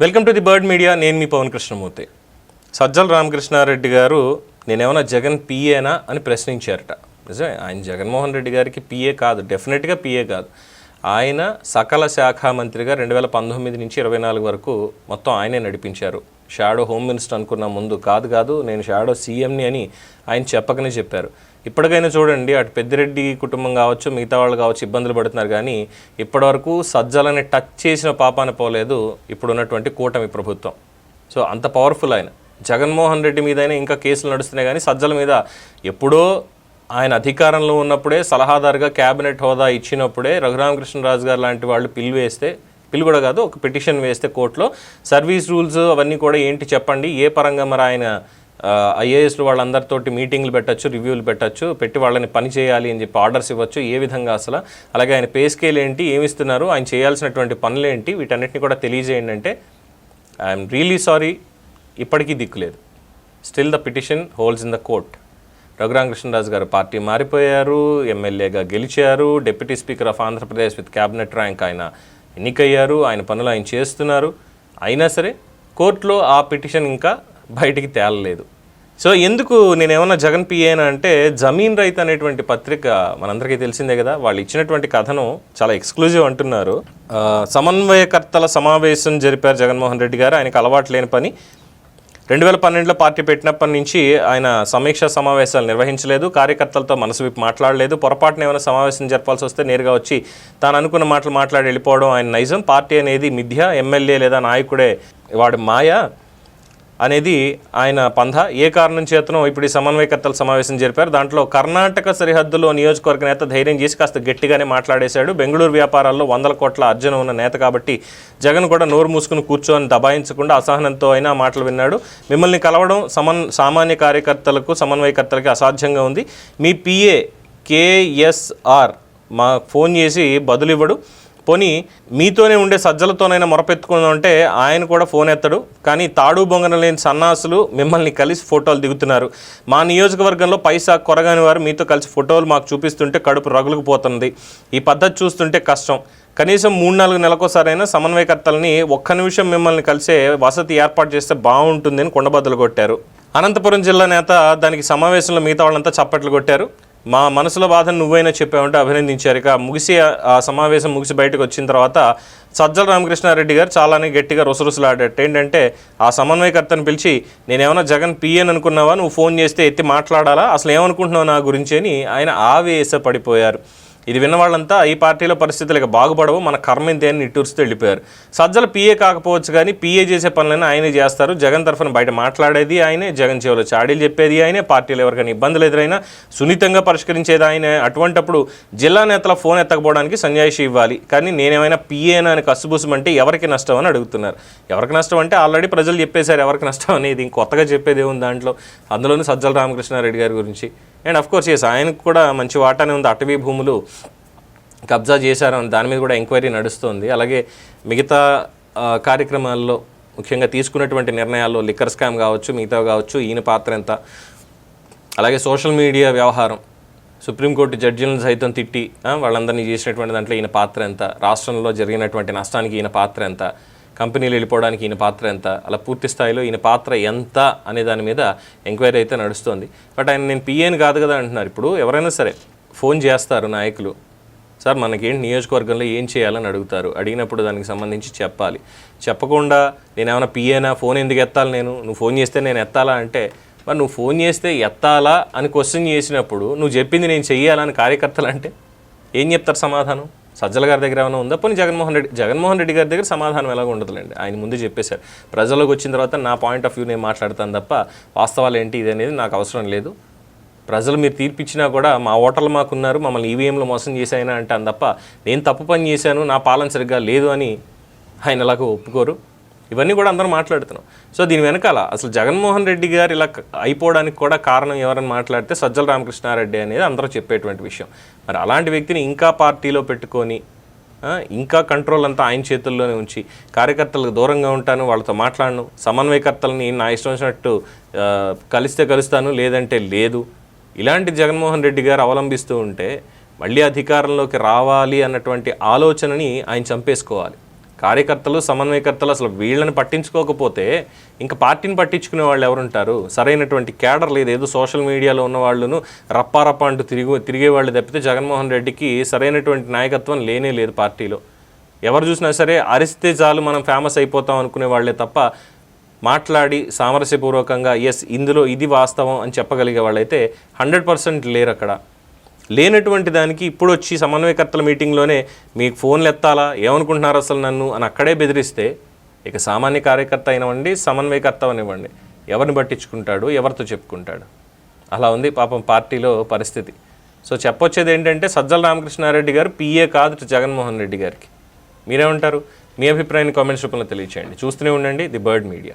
Welcome to the bird media. నేను మీ పవన్ కృష్ణమూర్తి. సజ్జల రామకృష్ణారెడ్డి గారు నేనేమన్నా జగన్ పిఏనా అని ప్రశ్నించారట. నిజమే ఆయన జగన్మోహన్ రెడ్డి గారికి పిఏ కాదు డెఫినెట్గా పిఏ కాదు. ఆయన సకల శాఖ మంత్రిగా రెండు వేల పంతొమ్మిది నుంచి ఇరవై నాలుగు వరకు మొత్తం ఆయనే నడిపించారు. షాడో హోమ్ మినిస్టర్ అనుకున్న ముందు కాదు కాదు నేను షాడో సీఎంని అని ఆయన చెప్పకనే చెప్పారు. ఇప్పటికైనా చూడండి అటు పెద్దిరెడ్డి కుటుంబం కావచ్చు మిగతా వాళ్ళు కావచ్చు ఇబ్బందులు పడుతున్నారు కానీ ఇప్పటివరకు సజ్జలని టచ్ చేసిన పాపాన పోలేదు ఇప్పుడున్నటువంటి కూటమి ప్రభుత్వం. సో అంత పవర్ఫుల్ ఆయన. జగన్మోహన్ రెడ్డి మీదైనా ఇంకా కేసులు నడుస్తున్నాయి కానీ సజ్జల మీద ఎప్పుడో ఆయన అధికారంలో ఉన్నప్పుడే సలహాదారుగా క్యాబినెట్ హోదా ఇచ్చినప్పుడే రఘురామకృష్ణరాజు గారు లాంటి వాళ్ళు పిల్లు వేస్తే పిల్లు కూడా కాదు ఒక పిటిషన్ వేస్తే కోర్టులో. సర్వీస్ రూల్స్ అవన్నీ కూడా ఏంటి చెప్పండి? ఏ పరంగా మరి ఆయన ఐఏఎస్లు వాళ్ళందరితోటి మీటింగ్లు పెట్టచ్చు రివ్యూలు పెట్టచ్చు పెట్టి వాళ్ళని పని చేయాలి అని చెప్పి ఆర్డర్స్ ఇవ్వచ్చు? ఏ విధంగా అసలు? అలాగే ఆయన పే స్కేల్ ఏంటి? ఏమిస్తున్నారు ఆయన చేయాల్సినటువంటి పనులు ఏంటి? వీటన్నిటిని కూడా తెలియజేయండి అంటే ఐఎమ్ రియలీ సారీ ఇప్పటికీ దిక్కులేదు still the petition holds in the court. Raghu Rama Krishna Raju గారు పార్టీ మారిపోయారు ఎమ్మెల్యేగా గెలిచారు deputy speaker of Andhra Pradesh with cabinet rank ఆయన ఎన్నికయ్యారు ఆయన పనులు ఆయన చేస్తున్నారు. అయినా సరే కోర్టులో ఆ పిటిషన్ ఇంకా బయటికి తేలలేదు. సో ఎందుకు నేనేమన్నా జగన్ పిఏనా అంటే జమీన్ రైతు అనేటువంటి పత్రిక మనందరికీ తెలిసిందే కదా వాళ్ళు ఇచ్చినటువంటి కథను చాలా ఎక్స్క్లూజివ్ అంటున్నారు. సమన్వయకర్తల సమావేశం జరిపారు జగన్మోహన్ రెడ్డి గారు ఆయనకు అలవాటు లేని పని. రెండు వేల పన్నెండులో పార్టీ పెట్టినప్పటి నుంచి ఆయన సమీక్షా సమావేశాలు నిర్వహించలేదు కార్యకర్తలతో మనసు విప్పి మాట్లాడలేదు. పొరపాటున ఏమైనా సమావేశం జరపాల్సి వస్తే నేరుగా వచ్చి తాను అనుకున్న మాటలు మాట్లాడి వెళ్ళిపోవడం ఆయన నైజం. పార్టీ అనేది మిథ్య ఎమ్మెల్యే లేదా నాయకుడే వాడి మాయ. అనేది ఆయన పంధ. ఏ కారణం చేతనో ఇప్పుడు ఈ సమన్వయకర్తల సమావేశం జరిపారు. దాంట్లో కర్ణాటక సరిహద్దులో నియోజకవర్గ నేత ధైర్యం చేసి కాస్త గట్టిగానే మాట్లాడేశాడు. బెంగళూరు వ్యాపారాల్లో వందల కోట్ల అర్జన ఉన్న నేత కాబట్టి జగన్ కూడా నోరు మూసుకుని కూర్చొని దబాయించకుండా అసహనంతో అయినా మాటలు విన్నాడు. మిమ్మల్ని కలవడం సమన్ సామాన్య కార్యకర్తలకు సమన్వయకర్తలకి అసాధ్యంగా ఉంది. మీ పిఏ కేఎస్ఆర్ మా ఫోన్ చేసి బదులివ్వడు. పోనీ మీతోనే ఉండే సజ్జలతోనైనా మొరపెట్టుకుందాం అంటే ఆయన కూడా ఫోన్ ఎత్తడు. కానీ తాడు బొంగన లేని సన్నాసులు మిమ్మల్ని కలిసి ఫోటోలు దిగుతున్నారు. మా నియోజకవర్గంలో పైసా కొరగాని వారు మీతో కలిసి ఫోటోలు మాకు చూపిస్తుంటే కడుపు రగులుకు పోతుంది. ఈ పద్ధతి చూస్తుంటే కష్టం. కనీసం మూడు నాలుగు నెలకోసారైనా సమన్వయకర్తలని ఒక్క నిమిషం మిమ్మల్ని కలిసే వసతి ఏర్పాటు చేస్తే బాగుంటుందని కొండబద్దలు కుండబద్దలు కొట్టారు. అనంతపురం జిల్లా నేత దానికి సమావేశంలో మిగతా వాళ్ళంతా చప్పట్లు కొట్టారు. మా మనసులో బాధను నువ్వైనా చెప్పావంటే అభినందించారు. ఇక ముగిసి ఆ- సమావేశం ముగిసి బయటకు వచ్చిన తర్వాత సజ్జల రామకృష్ణారెడ్డి గారు చాలానే గట్టిగా రుసరుసలాడేట ఏంటంటే ఆ సమన్వయకర్తను పిలిచి నేనేమన్నా జగన్ పిఎన్ అనుకున్నావా? నువ్వు ఫోన్ చేస్తే ఎత్తి మాట్లాడాలా? అసలు ఏమనుకుంటున్నావు నా గురించి? అని ఆయన ఆవేశపడిపోయారు. ఇది విన్న వాళ్ళంతా ఈ పార్టీలో పరిస్థితులు ఇక బాగుపడవు మన కర్మ ఇంతే అని నిట్టూరుస్తూ వెళ్ళిపోయారు. సజ్జల పిఏ కాకపోవచ్చు కానీ పిఏ చేసే పనులైనా ఆయనే చేస్తారు. జగన్ తరఫున బయట మాట్లాడేది ఆయనే జగన్ చెవిలో చాడీలు చెప్పేది ఆయనే పార్టీలో ఎవరికైనా ఇబ్బందులు ఎదురైనా సున్నితంగా పరిష్కరించేది ఆయనే. అటువంటప్పుడు జిల్లా నేతల ఫోన్ ఎత్తకపోవడానికి సంజాయిషి ఇవ్వాలి. కానీ నేనేమైనా పీఏనా అని కసుబుసమంటే ఎవరికి నష్టం అని అడుగుతున్నారు. ఎవరికి నష్టం అంటే ఆల్రెడీ ప్రజలు చెప్పేశారు ఎవరికి నష్టం అనేది ఇంకొత్తగా చెప్పేది ఏముంది దాంట్లో? అందులోనూ సజ్జల రామకృష్ణారెడ్డి గారి గురించి. అండ్ అఫ్ కోర్స్ ఎస్ ఆయనకు కూడా మంచి వాటానే ఉంది. అటవీ భూములు కబ్జా చేశారు అని దాని మీద కూడా ఎంక్వైరీ నడుస్తుంది. అలాగే మిగతా కార్యక్రమాల్లో ముఖ్యంగా తీసుకున్నటువంటి నిర్ణయాల్లో లిక్కర్ స్కామ్ కావచ్చు మిగతా కావచ్చు ఈయన పాత్ర ఎంత? అలాగే సోషల్ మీడియా వ్యవహారం. సుప్రీంకోర్టు జడ్జిలను సైతం తిట్టి వాళ్ళందరినీ చేసినటువంటి దాంట్లో ఈయన పాత్ర ఎంత? రాష్ట్రంలో జరిగినటువంటి నష్టానికి ఈయన పాత్ర ఎంత? కంపెనీలు వెళ్ళిపోవడానికి ఈయన పాత్ర ఎంత అలా పూర్తి స్థాయిలో ఈయన పాత్ర ఎంత అనే దాని మీద ఎంక్వైరీ అయితే నడుస్తుంది. బట్ ఆయన నేను పిఏని కాదు కదా అంటున్నారు. ఇప్పుడు ఎవరైనా సరే ఫోన్ చేస్తారు నాయకులు. సార్ మనకేంటి నియోజకవర్గంలో ఏం చేయాలని అడుగుతారు? అడిగినప్పుడు దానికి సంబంధించి చెప్పాలి. చెప్పకుండా నేను ఏమైనా పిఏనా ఫోన్ ఎందుకు ఎత్తాలి నేను? నువ్వు ఫోన్ చేస్తే నేను ఎత్తాలా అంటే మరి నువ్వు ఫోన్ చేస్తే ఎత్తాలా అని క్వశ్చన్ చేసినప్పుడు నువ్వు చెప్పింది నేను చెయ్యాలని కార్యకర్తలు అంటే ఏం చెప్తారు సమాధానం? సజ్జల గారి దగ్గర ఏమైనా ఉందా? పోనీ జగన్మోహన్ రెడ్డి జగన్మోహన్ రెడ్డి గారి దగ్గర సమాధానం ఎలాగ ఉండదులేండి. ఆయన ముందు చెప్పేశారు. ప్రజల్లోకి వచ్చిన తర్వాత నా పాయింట్ ఆఫ్ వ్యూ నేను మాట్లాడతాను తప్ప వాస్తవాలు ఏంటి ఇది అనేది నాకు అవసరం లేదు. ప్రజలు మీరు తీర్పిచ్చినా కూడా మా ఓటర్లు మాకున్నారు మమ్మల్ని ఈవీఎంలో మోసం చేశాయన అంటాను తప్ప నేను తప్పు పని చేశాను నా పాలన సరిగ్గా లేదు అని ఆయన ఎలాగో ఒప్పుకోరు. ఇవన్నీ కూడా అందరం మాట్లాడుతున్నాం. సో దీని వెనకాల అసలు జగన్మోహన్ రెడ్డి గారు ఇలా అయిపోవడానికి కూడా కారణం ఎవరని మాట్లాడితే సజ్జల రామకృష్ణారెడ్డి అనేది అందరూ చెప్పేటువంటి విషయం. మరి అలాంటి వ్యక్తిని ఇంకా పార్టీలో పెట్టుకొని ఇంకా కంట్రోల్ అంతా ఆయన చేతుల్లోనే ఉంచి కార్యకర్తలకు దూరంగా ఉంటాను వాళ్ళతో మాట్లాడను సమన్వయకర్తలని నా ఇష్టం వచ్చినట్టు కలిస్తే కలుస్తాను లేదంటే లేదు. ఇలాంటి జగన్మోహన్ రెడ్డి గారు అవలంబిస్తూ ఉంటే మళ్ళీ అధికారంలోకి రావాలి అన్నటువంటి ఆలోచనని ఆయన చంపేసుకోవాలి. కార్యకర్తలు సమన్వయకర్తలు అసలు వీళ్ళని పట్టించుకోకపోతే ఇంకా పార్టీని పట్టించుకునే వాళ్ళు ఎవరుంటారు? సరైనటువంటి క్యాడర్ లేదు. ఏదో సోషల్ మీడియాలో ఉన్న వాళ్ళను రప్పారప్ప అంటూ తిరిగి తిరిగే వాళ్ళు తప్పితే జగన్మోహన్ రెడ్డికి సరైనటువంటి నాయకత్వం లేనే లేదు పార్టీలో. ఎవరు చూసినా సరే అరిస్తే చాలు మనం ఫేమస్ అయిపోతాం అనుకునే వాళ్ళే తప్ప మాట్లాడి సామరస్యపూర్వకంగా ఎస్ ఇందులో ఇది వాస్తవం అని చెప్పగలిగే వాళ్ళైతే హండ్రెడ్ పర్సెంట్ లేరు అక్కడ లేనటువంటి దానికి ఇప్పుడు వచ్చి సమన్వయకర్తల మీటింగ్లోనే మీకు ఫోన్లు ఎత్తాలా? ఏమనుకుంటున్నారు అసలు నన్ను? అని అక్కడే బెదిరిస్తే ఇక సామాన్య కార్యకర్త అయినవ్వండి సమన్వయకర్త అనివ్వండి ఎవరిని పట్టించుకుంటాడు? ఎవరితో చెప్పుకుంటాడు? అలా ఉంది పాపం పార్టీలో పరిస్థితి. సో చెప్పొచ్చేది ఏంటంటే సజ్జల రామకృష్ణారెడ్డి గారు పిఏ కాదు జగన్మోహన్ రెడ్డి గారికి. మీరేమంటారు? మీ అభిప్రాయాన్ని కామెంట్స్ రూపంలో తెలియచేయండి. చూస్తూనే ఉండండి ది బర్డ్ మీడియా.